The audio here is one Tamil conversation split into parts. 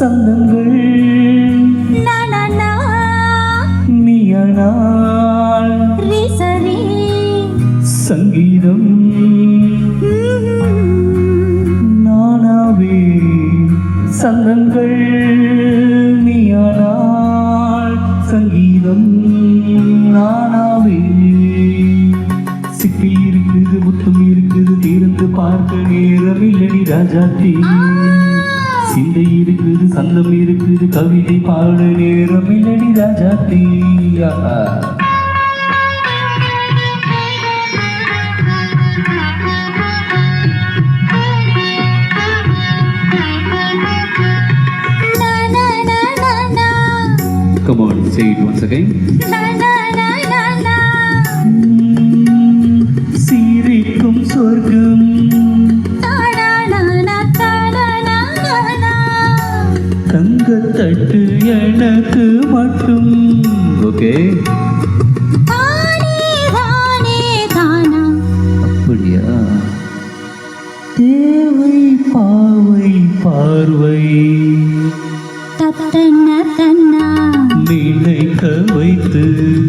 சந்தங்கள். நீயானால் சங்கீதம் நானாவே சந்தங்கள். நீயானால் சங்கீதம் நானாவே. சிப்பி இருக்குது முத்தம் இருக்குது திறந்து பார்க்க நேரம் இல்லடி ராஜாத்தி இருக்குது சந்தம் இருக்குது கவிதை பாட நேரம் இல்லடி ராஜாத்தி ஆஹா. Come on, say it once again. சிரிக்கும் தங்கத்தட்டு எனக்கு மட்டும். ஓகே. அப்படியா? தேவை பாவை பார்வை. நினைக்க வைத்து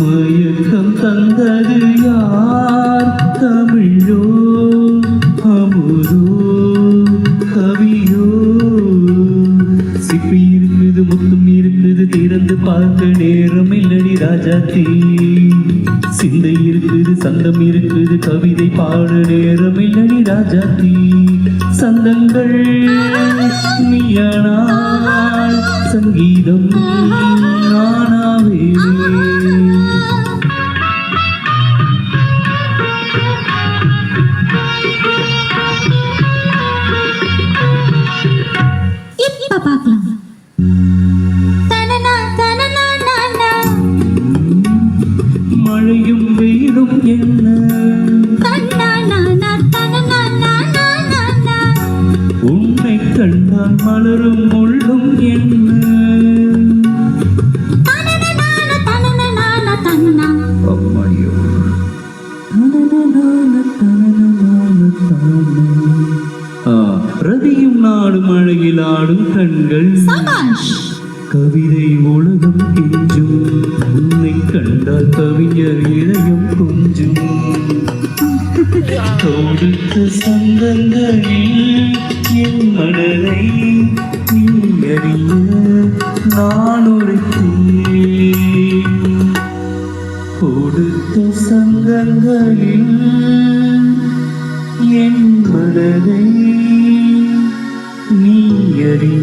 மயக்கம் தந்தது யார்? தமிழோ அமுதோ கவியோ? சிப்பி இருக்குது முத்தும் இருக்குது திறந்து பார்க்க நேரம் இல்லடி ராஜாத்தி சிந்தை இருக்குது சந்தம் இருக்குது கவிதை பாட நேரம் இல்லடி ராஜாத்தி சந்தங்கள் நீயானால் சங்கீதம் கண்டால் மலரும் முள்ளும் என்ன? ரதியும் நாடும் அழகில் ஆடும் கண்கள். கவிதை உலகம் கெஞ்சும். உன்னை கண்டால் கவிஞர் இதயம் கொஞ்சும். கொடுத்த சந்தங்களில் என் மனதை நீங்கறிய நான் ஒருத்தேன் கொடுத்த சங்கங்களில் என் மனதை நீங்கறிய